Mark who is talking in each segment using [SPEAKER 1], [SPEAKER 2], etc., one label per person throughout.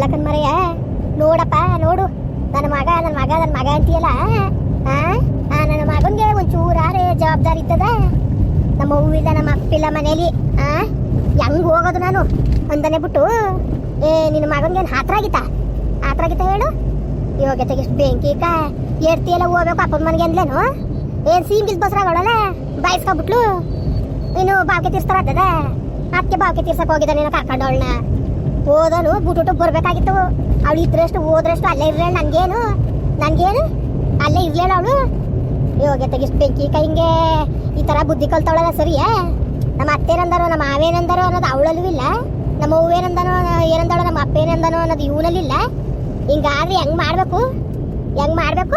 [SPEAKER 1] ಮಾಲಕನ್ ಮರೆಯ ನೋಡಪ್ಪ ನೋಡು. ನನ್ನ ಮಗ ನನ್ನ ಮಗ ನನ್ನ ಮಗ ಅಂತೀಯಲ್ಲ? ಆ, ನನ್ನ ಮಗನ್ಗೆ ಒಂಚೂರಾರೆ ಜವಾಬ್ದಾರಿ ಇದ್ದದ? ನಮ್ಮ ಹೂವಿಲ್ಲ ನಮ್ಮ ಅಪ್ಪಿಲ್ಲ ಮನೇಲಿ. ಹಾ ಹೆಂಗ್ ಹೋಗೋದು ನಾನು? ಅಂದನೆ ಬಿಟ್ಟು ಏ ನಿನ್ನ ಮಗನ್ಗೆ ಹಾತ್ರ ಆಗಿತ್ತಾ? ಹಾತ್ರ ಆಗಿತ್ತ ಹೇಳು? ಇವಾಗ ಎಷ್ಟು ಬೆಂಕಿ ಕಾ ಎಲ್ಲ ಹೋಗ್ಬೇಕು ಅಪ್ಪನ ಮನೆಗೆ ಅಂದ್ಲೇನು? ಏನ್ ಸೀಮ್ ಗಿಲ್ ಬಸ್ರಾಗಳಲ್ಲ ಬಾಯಿಸ್ಕೊಬಿಟ್ಲು? ನೀನು ಬಾವಕೆ ತೀರ್ಸ್ತಾರ ಅದ ಅದಕ್ಕೆ ಬಾವಕೆ ತೀರ್ಸಕ್ ಹೋಗಿದ್ದ ನೀನು ಕರ್ಕೊಂಡು ಅವಳನ್ನ ಓದೋನು ಬುಟ್ಟು ಬರ್ಬೇಕಾಗಿತ್ತು. ಅವಳು ಇದ್ರಷ್ಟು, ಓದ್ರಷ್ಟು ಅಲ್ಲೇ ಇರಲಿಲ್ಲ ನನ್ಗೇನು. ನನಗೇನು? ಅಲ್ಲೇ ಇರಲಿಲ್ಲ ಅವಳು. ಯೋಗ್ಯ ತೆಗಿಸ್ ಬೆಂಕಿ ಹಿಂಗೆ. ಈ ತರ ಬುದ್ಧಿ ಕಲ್ತವಳಲ್ಲ ಸರಿಯಾ ನಮ್ಮ ಅತ್ತೇನಂದರೋ ನಮ್ಮ ಮಾವೇನಂದರೋ ಅನ್ನೋದು ಅವಳಲ್ಲೂ ಇಲ್ಲ. ನಮ್ಮ ಹೂವೇನಂದನೋ ಏನಂದಳೋ, ನಮ್ಮ ಅಪ್ಪೇನಂದನೋ ಅನ್ನೋದು ಇವನಲ್ಲಿಲ್ಲ ಹಿಂಗಾದ್ರೆ ಹೆಂಗ್ ಮಾಡಬೇಕು? ಹೆಂಗ್ ಮಾಡಬೇಕು?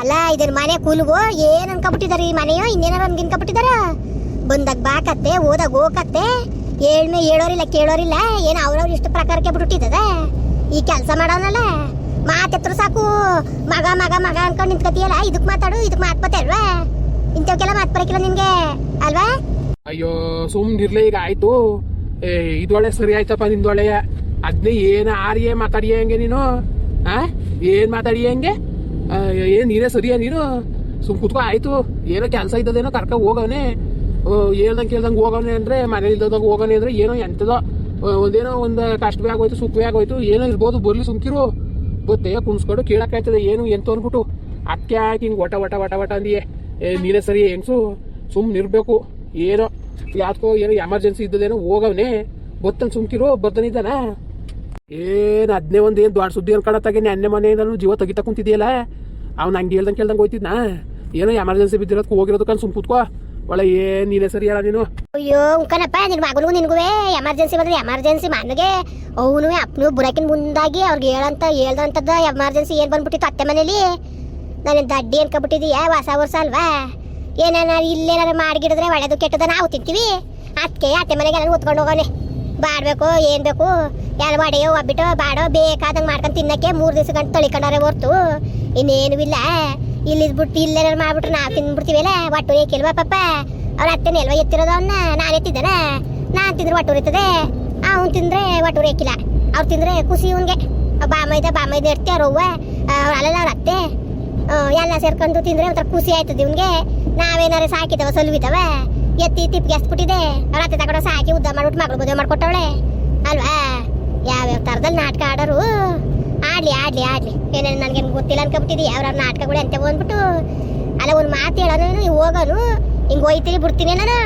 [SPEAKER 1] ಅಲ್ಲ ಇದನ್ನ ಮನೆ ಕೂಲ್ಗೋ ಏನು ಅನ್ಕೊಬಿಟ್ಟಿದಾರ ಈ ಮನೆಯೋ? ಇನ್ನೇನಾರ ಅನ್ಗಿನ್ಕೊಬಿಟ್ಟಿದಾರ ಬಂದಾಗ ಬಾಕತ್ತೆ ಓದಾಗ ಹೋಗತ್ತೆ ಏಳ್ಮೆ ಹೇಳೋರಿಲ್ಲ ಕೇಳೋರಿಲ್ಲ. ಏನು ಅವ್ರವ್ರ ಇಷ್ಟ ಪ್ರಕಾರಕ್ಕೆ ಬಿಟ್ಟಿದ್ದದ ಈ ಕೆಲಸ ಮಾಡೋನಲ್ಲ. ಮಾತೆತ್ರ ಸಾಕು. ಮಗ ಮಗ ಮಗ ಅನ್ಕೊಂಡು ನಿಂತ್ಕತಿಯಲ್ಲ ಇದಕ್ಕೆ ಮಾತಾಡು ಇದಕ್ಕೆ ಮಾತ್ಪತ್ತೆ ಅಲ್ವಾ? ಇಂಥವಕ್ಕೆಲ್ಲ ಮಾತ್ ಬರಕಿಲ್ಲ ಅಲ್ವಾ?
[SPEAKER 2] ಅಯ್ಯೋ ಸುಮ್ಮನಿರ್ಲಿ ಈಗ, ಆಯ್ತು. ಏ ಇದೊಳೆ ಸರಿ ಆಯ್ತಪ್ಪ ನಿಂದೊಳೆಯ ಅದ್ನೇ ಏನ ಆರಿಯೇ ಮಾತಾಡಿಯ ಹಂಗೆ ನೀನು? ಆ? ಏನ್ ಮಾತಾಡಿಯ ಹಂಗೆ? ಏನ್ ನೀನೇ ಸರಿಯಾ ನೀನು? ಸುಮ್ ಕುತ್ಕೊ, ಆಯ್ತು. ಏನೋ ಕೆಲಸ ಇದ್ದದೇನೋ ಕರ್ಕ ಹೋಗವನೆ. ಹೇಳ್ದಂಗೆ ಕೇಳ್ದಂಗೆ ಹೋಗೋಣ ಅಂದರೆ ಮನೇಲಿ ಇಲ್ದಾಗ ಹೋಗೋಣ ಅಂದ್ರೆ ಏನೋ ಎಂಥದೋ ಒಂದೇನೋ ಒಂದು ಕಷ್ಟವೇ ಆಗೋಯ್ತು, ಸುಖವೇ ಆಗೋಯ್ತು, ಏನೋ ಇರ್ಬೋದು, ಬರಲಿ ಸುಮ್ಕಿರು. ಗೊತ್ತೇ, ಕುಣಿಸ್ಕೊಂಡು ಕೇಳೋಕ್ಕಾಯ್ತದೆ ಏನು ಎಂತ ಅಂದ್ಬಿಟ್ಟು ಅಕ್ಕೆ ಹಾಕಿ ಹಿಂಗೆ ಒಟ ಒಟ ಒಟ ಒಟ ಅಂದಿಯೇ. ಏ, ನೀನೇ ಸರಿ, ಹೆಂಗ್ಸು? ಸುಮ್ಮನೆ ಇರಬೇಕು ಏನೋ ಯಾಕೋ ಏನೋ ಎಮರ್ಜೆನ್ಸಿ ಇದ್ದದೇನೋ ಹೋಗವನೇ. ಗೊತ್ತನ್ ಸುಮ್ಕಿರು ಬರ್ತಾನಿದ್ದಾನ ಏನು ಅದನ್ನೇ ಒಂದು ಏನು ದೊಡ್ಡ ಸುದ್ದಿ ಅನ್ಕೊಳತ್ತಾಗೆ ನೆನ್ನೆ ಮನೆಯಿಂದನು ಜೀವ ತೆಗಿತಾ ಕುಂತಿದೆಯಲ್ಲ. ಅವ್ನು ಹಂಗೆ ಹೇಳ್ದಂಗೆ ಕೇಳ್ದಂಗೆ ಹೋಯ್ತಿದ್ನಾ? ಏನೋ ಎಮರ್ಜೆನ್ಸಿ ಬಿದ್ದಿರೋದಕ್ಕೆ ಹೋಗಿರೋದಕ್ಕೆ ಸುಮ್ ಕೂತ್ಕೋ. ಏನ್ ನೀನೇ ಸರಿ ಅಲ್ಲ ನೀನು?
[SPEAKER 1] ಅಯ್ಯೋ, ಉಂಕನಪ್ಪ, ನಿನ್ ಮಗನಿಗೂ ನಿನ್ಗುವೆ. ಎಮರ್ಜೆನ್ಸಿ ಬಂದ್ರೆ ಎಮರ್ಜೆನ್ಸಿ ಮನೆಗೆ ಅವನು, ಅಪ್ಪನು ಬುರಾಕಿನ ಮುಂದಾಗಿ ಅವ್ರಿಗೆ ಹೇಳಂತ ಹೇಳ್ದಂತದ ಎಮರ್ಜೆನ್ಸಿ ಏನ್ ಬಂದ್ಬಿಟ್ಟಿತ್ತು ಅತ್ತೆ ಮನೇಲಿ? ನಾನು ದಡ್ಡಿ ಅನ್ಕೊಬಿಟ್ಟಿದೀಯ ಹೊಸ ವರ್ಷ ಅಲ್ವಾ? ಏನಾರ ಇಲ್ಲೇನಾರ ಮಾಡಿಗಿಡಿದ್ರೆ ಒಳ್ಳೇದು ಕೆಟ್ಟದ ನಾವು ತಿಂತೀವಿ. ಅದಕ್ಕೆ ಅತ್ತೆ ಮನೆಗೆ ಎಲ್ಲ ಉತ್ಕೊಂಡು ಹೋಗೋನೆ ಬಾಡ್ಬೇಕು, ಏನ್ ಬೇಕು? ಯಾರು ಬಾಡಿಯೋ ಒಬ್ಬಿಟ್ಟು ಬಾಡೋ, ಬೇಕಾದಂಗೆ ಮಾಡ್ಕೊಂಡು ತಿನ್ನಕ್ಕೆ ಮೂರು ದಿವಸ ಗಂಟೆ ತೊಳಿಕೊಂಡಾರೆ ಹೊರ್ತು. ಇನ್ನೇನು ಇಲ್ಲ. ಇಲ್ಲಿ ಇದ್ಬಿಟ್ಟು ಇಲ್ಲೇನಾರು ಮಾಡ್ಬಿಟ್ರೆ ನಾವು ತಿಂದ್ಬಿಡ್ತೀವಲ್ಲ ಒಟ್ಟು ಏಕಿಲ್ವಾ ಪಾಪ. ಅವ್ರ ಅತ್ತೆನ ಎಲ್ವ ಎತ್ತಿರೋದು ಅವನ್ನ ನಾನು ಎತ್ತಿದ್ದಾನ. ನಾನು ತಿಂದ್ರೆ ಒಟ್ಟು ಉರಿತದೆ ಅವ್ನು ತಿಂದ್ರೆ ಒಟ್ಟು ಉರಿಯಕ್ಕಿಲ್ಲ ಅವ್ರು ತಿಂದ್ರೆ ಖುಷಿ ಇವನ್ಗೆ. ಬಾಮೈದ ಬಾಮೈದ ಇರ್ತಿ ಅವ್ರ ಅವ್ವ. ಅವ್ರ ಅಲ್ಲಲ್ಲ ಅವ್ರ ಅತ್ತೆ. ಎಲ್ಲ ಸೇರ್ಕೊಂಡು ತಿಂದ್ರೆ ಒಂಥರ ಖುಷಿ ಆಯ್ತದೆ ಇವನ್ಗೆ. ನಾವೇನಾರು ಸಾಕಿದವ, ಸಲ್ವಿದವ? ಎತ್ತಿ ತಿಪ್ಪಿಗೆ ಎಸ್ಬಿಟ್ಟಿದೆ ಅವ್ರ ಅತ್ತೆ ತಗೊಂಡು ಸಾಕಿ ಉದ್ದ ಮಾಡ್ಬಿಟ್ಟು ಮಗಳು ಮದುವೆ ಮಾಡ್ಕೊಟ್ಟವಳೆ. ಅಲ್ವಾ? ಯಾವ್ಯಾವ ಥರದಲ್ಲಿ ನಾಟಕ ಆಡೋರು. ಆಡ್ಲಿ ಆಡ್ಲಿ ಆಡ್ಲಿ. ಏನೇನು ನನಗೇನು ಗೊತ್ತಿಲ್ಲ ಅನ್ಕೊಬಿಟ್ಟಿದ್ದಿ ಅವ್ರ ನಾಟಕಗಳು ಅಂತ ಬಂದ್ಬಿಟ್ಟು ಅಲ್ಲ ಒಂದು ಮಾತು ಹೇಳೋನು ನೀವು ಹೋಗೋನು. ಹಿಂಗೆ ಹೋಯ್ತೀನಿ ಬಿಡ್ತೀನಿ ನಾನು.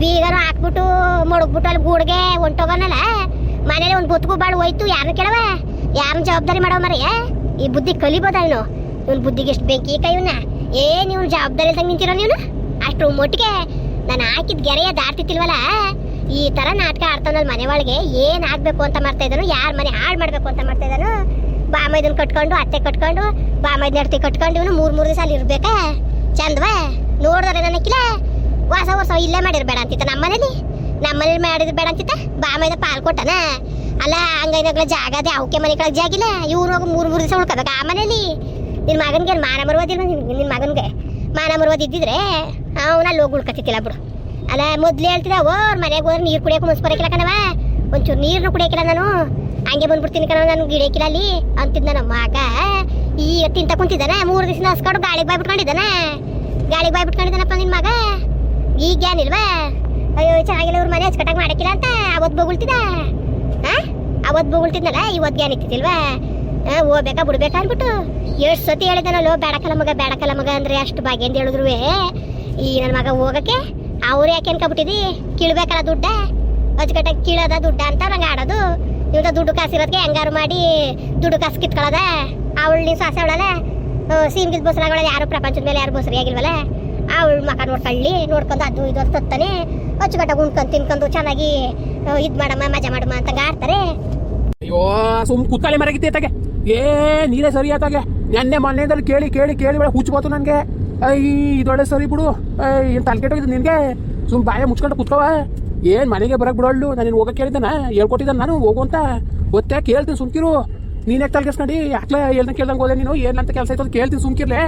[SPEAKER 1] ಬೀಗನು ಹಾಕ್ಬಿಟ್ಟು ಮಡಗ್ಬಿಟ್ಟು ಅಲ್ಲಿ ಗೂಡ್ಗೆ ಹೊಂಟೋಗೋನಲ್ಲ. ಮನೇಲಿ ಒಂದು ಬುತ್ಗೂ ಬಾಳು ಹೋಯ್ತು ಯಾರು ಕೇಳವ ಯಾರನ್ನ ಜವಾಬ್ದಾರಿ ಮಾಡೋ ಮರಿ ಈ ಬುದ್ಧಿ ಕಲಿಬೋದ ಇವನು? ಇವನ್ ಬುದ್ಧಿಗೆ ಎಷ್ಟು ಬೆಂಕಿ ಕೈ ಇವನ? ಏ ಇವ್ನು ಜವಾಬ್ದಾರಿ ಇಲ್ದಂಗೆ ನಿಂತಿರೋ ನೀವು ಅಷ್ಟು ಮೊಟ್ಟಿಗೆ ನಾನು ಹಾಕಿದ ಗೆರೆಯ ದಾಟ್ತಿತ್ತಿಲ್ವಲ್ಲ ಈ ಥರ ನಾಟಕ ಆಡ್ತಾನಲ್ಲ ಮನೆ ಒಳಗೆ, ಏನು ಆಗಬೇಕು ಅಂತ ಮಾಡ್ತಾ ಇದ್ದಾನು, ಯಾರ ಮನೆ ಹಾಳು ಮಾಡಬೇಕು ಅಂತ ಮಾಡ್ತಾ ಬಾಮೈದನ್ ಕಟ್ಕೊಂಡು, ಅತ್ತೆ ಕಟ್ಕೊಂಡು ಬಾಮೈದ್ ನಡ್ತಿ ಕಟ್ಕೊಂಡು ಇವನು ಮೂರು ಮೂರು ದಿವಸ ಅಲ್ಲಿ ಇರ್ಬೇಕಾ? ಚಂದವಾ? ನೋಡಿದ್ರೆ ನನಕ್ಕಿಲ್ಲ ಹೊಸ ವರ್ಷ ಇಲ್ಲೇ ಮಾಡಿರ್ಬೇಡ ಅಂತಿತ್ತ ನಮ್ಮನೇಲಿ? ನಮ್ಮನೇಲಿ ಮಾಡಿದ್ರೆ ಬೇಡ ಅಂತಿತ್ತ? ಬಾಮೈದ ಪಾಲ್ ಕೊಟ್ಟನ? ಅಲ್ಲ ಹಂಗೈನಾಗ್ಲ ಜಾಗ ಅದೇ ಅವಕ್ಕೆ ಮನೆ ಕಡೆ ಜಾಗಿಲ್ಲ ಇವ್ರು ಹೋಗಿ ಮೂರು ಮೂರು ದಿವಸ ಉಳ್ಕೋಬೇಕು ಆ ಮನೇಲಿ? ನಿನ್ ಮಗನ್ಗೆ ಮಾನ ಮರುವುದಿಲ್ಲ ನಿನ್ ಮಗನ್ಗೆ? ಮಾನ ಮರುವುದ್ ಇದ್ದಿದ್ರೆ ಅವನ ಅಲ್ಲಿ ಹೋಗಿ ಉಳ್ಕತಿತ್ತಿಲ್ಲ ಬಿಡು. ಅಲ್ಲ, ಮೊದ್ಲು ಹೇಳ್ತಿದ್ದ ಓ ಮನೆಗೆ ಹೋದ್ರೆ ನೀರು ಕುಡಿಯಕ್ಕೆ ಮುನ್ಸ್ಬರಕಿಲ್ಲ ಕಣವ ಒಂಚೂರು ನೀರ್ನು ಕುಡಿಯಕ್ಕಿಲ್ಲ ನಾನು. ಹಂಗೆ ಬಂದ್ಬಿಡ್ತೀನಿ ಕಣ ನಾನು ಗಿಡಕ್ಕಿಲ್ಲ ಅಲ್ಲಿ ಅಂತಿದ್ದ ನಮ್ಮ ಮಗ. ಈಗ ತಿಂತ ಕುಂತಿದ್ದಾನೆ, ಮೂರು ದಿವಸ ನಸ್ಕೊಂಡು ಗಾಳಿಗೆ ಬಾಯ್ ಬಿಟ್ಕೊಂಡಿದ್ದಾನ ಗಾಳಿಗೆ ಬಾಯ್ ಬಿಟ್ಕೊಂಡಿದ್ದಾನಪ್ಪ ನಿನ್ನ ಮಗ. ಈಗ ಏನಿಲ್ವಾ ಅಯ್ಯೋ, ಚೆನ್ನಾಗಿಲ್ಲ ಇವ್ರ ಮನೆ ಹಚ್ಕಟ್ಟಾಗ ಮಾಡಕ್ಕಿಲ್ಲ ಅಂತ ಅವತ್ತು ಬೊಗುಳ್ತಿದ್ದ. ಆ? ಅವತ್ತು ಬೊಗುಳ್ತಿದ್ನಲ್ಲ ಇವತ್ತು ಇತ್ತಿಲ್ವಾ ಹೋಗ್ಬೇಕಾ, ಬಿಡ್ಬೇಕಾ ಅಂದ್ಬಿಟ್ಟು ಎಷ್ಟು ಸತಿ ಹೇಳಿದನಲ್ಲೋ, ಬೇಡಕಲ್ಲ ಮಗ ಬೇಡಕಲ್ಲ ಮಗ ಅಂದ್ರೆ ಅಷ್ಟು ಭಾಗ್ಯ ಅಂತ ಹೇಳಿದ್ರು ಈ ನನ್ನ ಮಗ ಹೋಗಕ್ಕೆ ಅವ್ರು ಯಾಕೆ ಅನ್ಕೊಬಿಟ್ಟಿದಿ ಕೀಳ್ಬೇಕಲ್ಲ ದುಡ್ಡ? ಅಚ್ಚುಕಟ್ಟಾಗಿ ಕೀಳದ ದುಡ್ಡ ಅಂತ ನಂಗೆ ಆಡೋದು ಇವ್ದ ದುಡ್ಡು ಕಾಸಿರೋದಕ್ಕೆ ಹೆಂಗಾರು ಮಾಡಿ ದುಡ್ಡು ಕಾಸು ಕಿತ್ಕೊಳ್ಳೋದ? ಅವಳು ನೀನು ಸಾಸೆ ಅವಳಲ್ಲ? ಸೀಮ್ಗಿದ್ ಬಸ್ರಾಗಳ ಯಾರು ಪ್ರಪಂಚದ ಮೇಲೆ ಯಾರು ಬಸ್ರಿ ಆಗಿಲ್ವಲ್ಲ ಅವಳು ಮಕ ನೋಡ್ಕೊಳ್ಳಿ, ನೋಡ್ಕೊಂಡು ಅದು ಇದು ಅಂತ ತತ್ತಾನೆ, ಅಚ್ಚುಕಟ್ಟಾಗಿ ಉಣ್ಕೊಂಡು ತಿನ್ಕೊಂಡು ಚೆನ್ನಾಗಿ ಇದು ಮಾಡಮ್ಮ, ಮಜಾ ಮಾಡಮ್ಮ ಅಂತ ಆಡ್ತಾರೆ
[SPEAKER 2] ಅಯ್ಯೋ, ಸುಮ್ ಕುತ್ತಲೆ ಮರಗಿತ್ತೆ ತಗೆ ಏ ನೀನೇ ಸರಿ ಆತಾಗೆ ನೆನ್ನೆ ಮೊನ್ನೆದಲ್ಲಿ ಕೇಳಿ ಕೇಳಿ ಕೇಳಿ ಬೇಡ ಹುಚ್ಚಬೋತು ನನಗೆ. ಅಯ್ಯ ಇದೊಳ್ಳೆ ಸರಿ ಬಿಡು. ಏನು ತಲೆ ಕೆಟ್ಟೋಗಿದ್ದು ನಿನಗೆ? ಸುಮ್ ಬಾಯ ಮುಚ್ಕೊಂಡು ಕುತ್ಕವ ಏನ್ ಮನೆಗೆ ಬರಕ್ ಬಿಡೋಳು ನಾನು ಹೋಗಕ್ಕೆ ನಾ ಹೇಳ್ಕೊಟ್ಟಿದ್ದಾನೆ ನಾನು ಹೋಗುವಂತ ಗೊತ್ತೇ, ಕೇಳ್ತೀನಿ ಸುಮ್ಕಿರು. ನೀನ್ ನೋಡಿ? ಯಾಕೆ ಹೇಳ್ದಂಗೆ ಕೇಳ್ದಂಗೆ ಹೋದೆ ನೀನು? ಏನಂತ ಕೆಲಸ ಆಯ್ತು ಅಂತ ಕೇಳ್ತೀನಿ ಸುಮ್ಕಿರ್ಲೆ.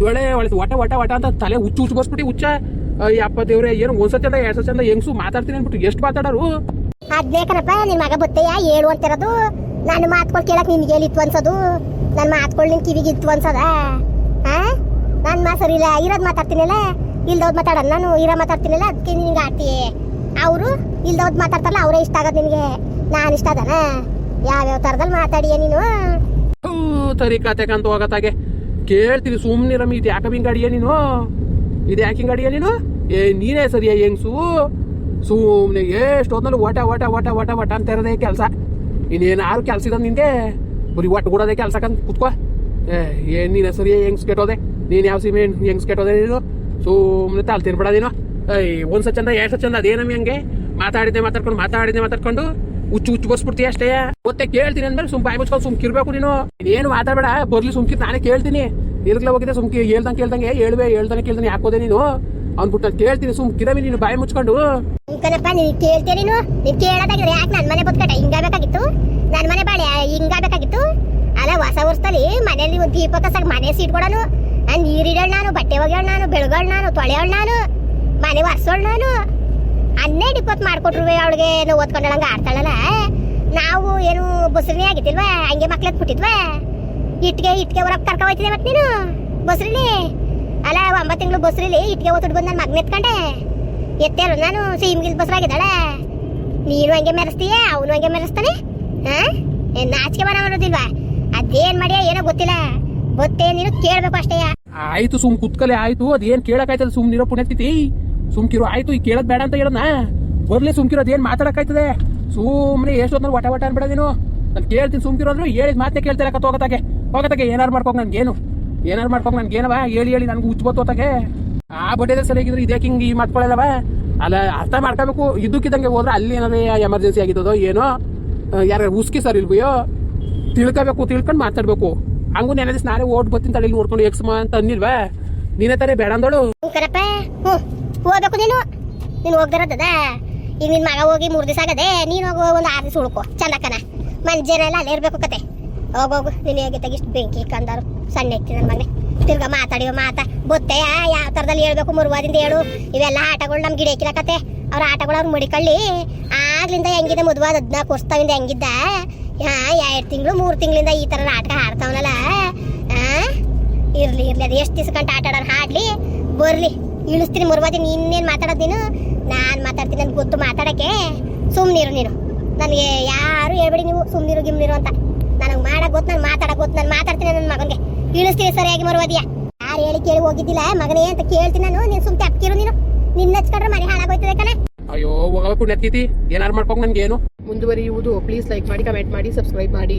[SPEAKER 2] ದೊಳೆ ಒಳ್ಳೆ ಒಟ ಒಟ ಒಟ ಅಂತ ತಲೆ ಹುಚ್ಚು ಹುಚ್ಚು ಬಸ್ಬಿಟ್ಟು ಹುಚ್ಚ. ಅಪ್ಪ ದೇವ್ರೆ, ಏನು ಒಂದ್ಸತಿ ಅಂದ ಎರಡು ಚಂದ ಹೆಂಗ್ಸು ಮಾತಾಡ್ತೀನಿ ಅಂದ್ಬಿಟ್ಟು ಎಷ್ಟು ಮಾತಾಡೋರು?
[SPEAKER 1] ಅದ್ನೇ ಕಣಪ್ಪ ನಿನ್ ಮಗ ಬತ್ತೆಯ ಹೇಳು ಅಂತಿರೋದು. ನನ್ನ ಮಾತ್ಕೊಳ್ ಕೇಳಕ್ ನಿನ್ಗೆ ಹೇಳಿತ್ತು ಅನ್ಸೋದು. ನನ್ನ ಮಾತ್ಕೊಳ್ ನಿನ್ ಕಿವಿಗೆ ಇತ್ತು ಅನ್ಸದ? ನನ್ ಮಾಸರಿಲ್ಲ ಇರೋದ್ ಮಾತಾಡ್ತೀನಲ್ಲ? ಇಲ್ದವ್ದ್ ಮಾತಾಡಲ್ಲ ನಾನು, ಇರೋ ಮಾತಾಡ್ತೀನಲ್ಲ ಅದಕ್ಕೆ ನಿನ್ಗೆ ಆಡ್ತಿ ಅವರು ಇಲ್ದವ್ದು ಮಾತಾಡ್ತಾರಲ್ಲ, ಅವರೇ ಇಷ್ಟ ಆಗೋದು ನಿನಗೆ. ನಾನು ಇಷ್ಟ ಅದನ ಯಾವ್ಯಾವ ಥರದಲ್ಲಿ ಮಾತಾಡಿಯ ನೀನು?
[SPEAKER 2] ಸರಿ ಕತೆ ಕಂತ ಹೋಗತ್ತಾಗೆ ಕೇಳ್ತೀನಿ ಸುಮ್ಮನಿರಮ್ಮ ಇದು ಯಾಕೆ ಹಿಂಗ್ ಅಡಿಯ ನೀನು? ಇದು ಯಾಕೆ ಹಿಂಗೆ ಅಡಿಯ ನೀನು? ಏ, ನೀನೇ ಸರಿಯಾ, ಹೆಂಗ್ಸು? ಸುಮ್ಮನೆ ಎಷ್ಟೊತ್ತಲ್ಲಿ ಓಟ ಓಟ ಓಟ ಓಟ ಓಟ ಅಂತ ಇರೋದೇ ಕೆಲಸ. ಇನ್ನೇನಾರು ಕೆಲಸ ಇರೋದು ನಿನಗೆ ಬರೀ ಒಟ್ಟು ಕೂಡೋದೇ ಕೆಲಸ ಕಂತ ಕುತ್ಕೋ. ಏ, ಏನು ನೀನೇ ಸರಿಯಾ, ಹೆಂಗ್ಸ್ ಕೆಟ್ಟೋದೆ? ನೀನು ಯಾವ ಸೀಮೆ ಹೆಂಗ್ಸ್ ಕೆಟ್ಟೋದೆ ನೀನು? ಸುಮ್ಮನೆ ತಾಲ್ ನೀನು. ಒಂದು ಸಚಂದ ಎರಡು ಸಚಂದ ಅದೇನಮ್ಮಿ ಹಂಗೆ. ಮಾತಾಡಿದೆ ಮಾತಾಡ್ಕೊಂಡು ಮಾತಾಡಿದೆ ಮಾತಾಡ್ಕೊಂಡು. ಹುಚ್ಚು ಹುಚ್ಚು ಬರ್ಸ್ಬಿಡ್ತೀಯ ಅಷ್ಟೇ. ಮತ್ತೆ ಕೇಳ್ತೀನಿ ಅಂದ್ಮೇಲೆ ಸುಮ್ ಬಾಯಿ ಮುಚ್ಕೊಂಡು ಸುಮ್ಕಿರ್ಬೇಕು ನೀನು. ಏನು ಮಾತಾಡಬೇಡ ಬರ್ಲಿ ಸುಮ್ಕಿ ನಾನೇ ಕೇಳ್ತೀನಿ. ಎಲ್ಗ್ಲ ಹೋಗಿದೆ ಸುಮ್ಕಿ ಹೇಳ್ದಂಗೆ ಕೇಳ್ದಂಗೆ ಹೇಳ್ಬೇ ಹೇಳ್ದಂಗೆ ಕೇಳ್ದಂಗೆ ಯಾಕೋದೆ ನೀನು. ಅವ್ನ್ಬಿಟ್ಟು ಕೇಳ್ತೀನಿ ಸುಮ್ ಕಿರಮಿ ನೀನು ಬಾಯಿ ಮುಚ್ಕೊಂಡು.
[SPEAKER 1] ಕಣಪ್ಪ, ನೀನು ಕೇಳ್ತೀಯ ನೀನು? ನೀನು ಕೇಳೋದಾಗಿದ್ರೆ ಯಾಕೆ ನನ್ನ ಮನೆ ಬದುಕಟ? ಹಿಂಗಾಗಬೇಕಾಗಿತ್ತು ನನ್ನ ಮನೆ ಬಾಳೆ ಹಿಂಗಾಗಬೇಕಾಗಿತ್ತು ಅಲ್ಲ, ಹೊಸ ವರ್ಷದಲ್ಲಿ ಮನೆಯಲ್ಲಿ ದೀಪ ಕಸಾಗ ಮನೆ ಸೀಟ್ಕೊಡನು ನಾನು ನೀರಿಡೋಳು ನಾನು, ಬಟ್ಟೆ ಒಗೆಯೋಳು ನಾನು, ಬೆಳಗೋಳು ನಾನು, ತೊಳೆಯೋಳು ನಾನು. ಮನೆ ಒರ್ಸೋಳು ನಾನು ಹನ್ನೆರಡು ಇಪ್ಪತ್ತು ಮಾಡ್ಕೊಟ್ರು ಅವಳಿಗೆ ನಾವು ಓದ್ಕೊಂಡಳಂಗ ಆಡ್ತಾಳಲ್ಲ. ನಾವು ಏನು ಬಸ್ರಿನೇ ಆಗಿದ್ದಿಲ್ವ, ಹಂಗೆ ಮಕ್ಳು ಬಿಟ್ಟಿದ್ವ ಇಟ್ಗೆ ಇಟ್ಗೆ ಹೊರಗೆ ಕರ್ಕ ಹೋಯ್ತಿದೆ ಮತ್ತೆ ನೀನು, ಬಸ್ರಿಲಿ. ಅಲ್ಲ, ಒಂಬತ್ತು ತಿಂಗಳು ಬಸ್ರಿಲಿ ಇಟ್ಗೆ ಓದ್ಬಿಟ್ಟು ಬಂದು ನನ್ನ ಮಗನ ಎತ್ಕೊಂಡೆ. ಎತ್ತೇರು ನಾನು ಸೀಮ್ಗಿಲ್ ಬಸ್ರಾಗಿದ್ದಾಳೆ ನೀನು ಹಂಗೆ ಮೆರೆಸ್ತೀಯ, ಅವನು ಹಂಗೆ ಮೆರೆಸ್ತಾನೆ? ಹಾ? ಏನ್ ನಾಚಿಕೆ ಬರ ಮಾಡೋದಿಲ್ವಾ ಅದೇನ್ ಮಾಡ್ಯಾ, ಏನೋ ಗೊತ್ತಿಲ್ಲ. ಗೊತ್ತೇ ನೀನು ಕೇಳ್ಬೇಕು ಅಷ್ಟೇ.
[SPEAKER 2] ಆಯ್ತು ಸುಮ್ ಕುತ್ಕಲೆ ಆಯ್ತು, ಅದೇನ್ ಕೇಳಕ್ಕಾಯ್ತದ ಸುಮ್ ನೀರೋ ಪುಣ್ಯತಿತಿ ಸುಮ್ಕಿರು. ಆಯ್ತು, ಈ ಕೇಳೋದ್ ಬೇಡ ಅಂತ ಹೇಳೋಣ ಬರ್ಲಿ ಸುಮ್ಕಿರೋ, ಅದೇನ್ ಮಾತಾಡಕ್ಕಾಯ್ತದೆ? ಸುಮ್ನೆ ಎಷ್ಟೊತ್ತ ವಟ ವಟ ಅನ್ಬೇಡ ನೀನು? ನಾನು ಕೇಳ್ತೀನಿ ಸುಮ್ಕಿರೋ ಅಂದ್ರೆ, ಹೇಳಿದ ಮಾತೇ ಕೇಳ್ತಾರೆ ಕತ್ ಹೋಗತ್ತಾಗೆ ಹೋಗತ್ತಾಗೆ ಏನಾರು ಮಾಡ್ಕೊಂಡು ನನ್ಗೇನು? ಏನಾರು ಮಾಡ್ಕೊಂಡು ನನ್ಗೇನವ? ಹೇಳಿ ಹೇಳಿ, ನನ್ಗೆ ಬತ್ತು ಬತ್ತೋತಾಗೆ ಆ ಬಡ್ಡೆದ ಸರಿಯಾಗಿದ್ರೆ, ಇದ್ಯಾಕೆ ಹಿಂಗೆ ಈ ಮಾತ್ಕೊಳ್ಳಲ್ಲವ ಅಲ್ಲ, ಅರ್ಥ ಮಾಡ್ಕೋಬೇಕು. ಇದ್ದಕ್ಕಿದ್ದಂಗೆ ಹೋದ್ರೆ ಅಲ್ಲಿ ಏನಾದ್ರೆ ಎಮರ್ಜೆನ್ಸಿ ಆಗಿದ್ದೋ ಏನೋ? ಯಾರ ಉಸ್ಕಿ ಸರ್ ಇಲ್ವೋ? ತಿಳ್ಕೋಬೇಕು, ತಿಳ್ಕೊಂಡು ಮಾತಾಡ್ಬೇಕು. ಹಂಗೂ ನೆನೆ ನಾನೇ ಓಟ್ ಬರ್ತೀನಿ ತಳಿ ನೋಡ್ಕೊಂಡು ಎಕ್ಸ್ಮಾ ಅಂತ ಅನ್ನಿಲ್ವಾ? ನೀನೇ ತಾನೇ ಬೇಡ ಅಂದಳು.
[SPEAKER 1] ಹೋಗ್ಬೇಕು ನೀನು ನೀನು ಹೋಗ್ದಿರೋದದ? ಈಗ ನಿನ್ನ ಮಗ ಹೋಗಿ ಮೂರು ದಿವಸ ಆಗದೆ, ನೀನು ಹೋಗು, ಒಂದು ಆರು ದಿವಸ ಉಳ್ಕೊ. ಚಂದಕ್ಕನ ಎಲ್ಲ ಅಲ್ಲೇ ಇರಬೇಕು ಕತೆ. ಹೋಗೋಗು ನೀನು ಹೇಗೆ ತೆಗಿಷ್ಟು ಬೆಂಕಿ ಕಂದಾರು. ಸಣ್ಣ ಐತಿ ನನ್ನ ಮಗನೇ. ತಿರ್ಗಾ ಮಾತಾಡಿವ ಮಾತಾ. ಗೊತ್ತೆಯ ಯಾವ ಥರದಲ್ಲಿ ಹೇಳ್ಬೇಕು ಮುರುವಾದಿಂದ ಹೇಳು. ಇವೆಲ್ಲ ಆಟಗಳು ನಮ್ಮ ಗಿಡ ಕತೆ. ಅವ್ರ ಆಟಗಳು ಅವ್ರು ಮಡಿಕೊಳ್ಳಿ. ಆಗ್ಲಿಂದ ಹೆಂಗಿದೆ ಮುದುವಾದ ಹದಿನಾಲ್ಕು ವರ್ಷದಿಂದ ಹೆಂಗಿದ್ದ? ಹಾಂ, ಎರಡು ತಿಂಗಳು, ಮೂರು ತಿಂಗಳಿಂದ ಈ ಥರ ನಾಟಕ ಆಡ್ತಾವನಲ್ಲ ಆ, ಇರಲಿ ಇರಲಿ. ಅದು ಎಷ್ಟು ದಿವ್ಸ ಗಂಟ ಆಟ ಆಡೋರು ಹಾಡಲಿ. ಬರ್ಲಿ. ಇಳಿಸ್ತೀನಿ ಮುರ್ವಾದಿ ಇನ್ನೇನು ಮಾತಾಡೋದು ನೀನು? ನಾನು ಮಾತಾಡ್ತೀನಿ ನನಗೆ ಗೊತ್ತು ಮಾತಾಡೋಕ್ಕೆ. ಸುಮ್ಮನಿರು ನೀನು. ನನಗೆ ಯಾರು ಹೇಳ್ಬೇಡಿ ನೀವು ಸುಮ್ಮನಿರು ಗಿಮ್ನಿರು ಅಂತ. ನನಗೆ ಮಾಡಕ್ ಗೊತ್ತು ನಾನು ಮಾತಾಡಕ್ ಗೊತ್ತು ನಾನು ಮಾತಾಡ್ತೀನಿ ನನ್ನ ಮಗನಿಗೆ. ಇಳಿಸ್ತೀನಿ ಸರಿಯಾಗಿ ಮರುವಾದಿಯಾ? ಯಾರು ಹೇಳಿ ಕೇಳಿ ಹೋಗಿದ್ದಿಲ್ಲ ಮಗನೇ ಅಂತ ಕೇಳ್ತೀನಿ ನಾನು. ನೀನು ಸುಮ್ಮನೆ ಅಪ್ಕಿರು ನೀನು. ನಿನ್ನ ಹಚ್ಕೊಂಡ್ರೆ ಮನೆ ಹಾಳಾಗೋಯ್ತದೆ ಕಣೆ.
[SPEAKER 2] ಅಯ್ಯೋ ಹೋಗಬೇಕು ನೆತ್ತೀತಿ ಏನಾರು ಮಾಡ್ಕೊಂಡು ನನಗೇನು?
[SPEAKER 3] ಮುಂದುವರಿಯುವುದು ಪ್ಲೀಸ್ ಲೈಕ್ ಮಾಡಿ ಕಮೆಂಟ್ ಮಾಡಿ ಸಬ್ಸ್ಕ್ರೈಬ್ ಮಾಡಿ.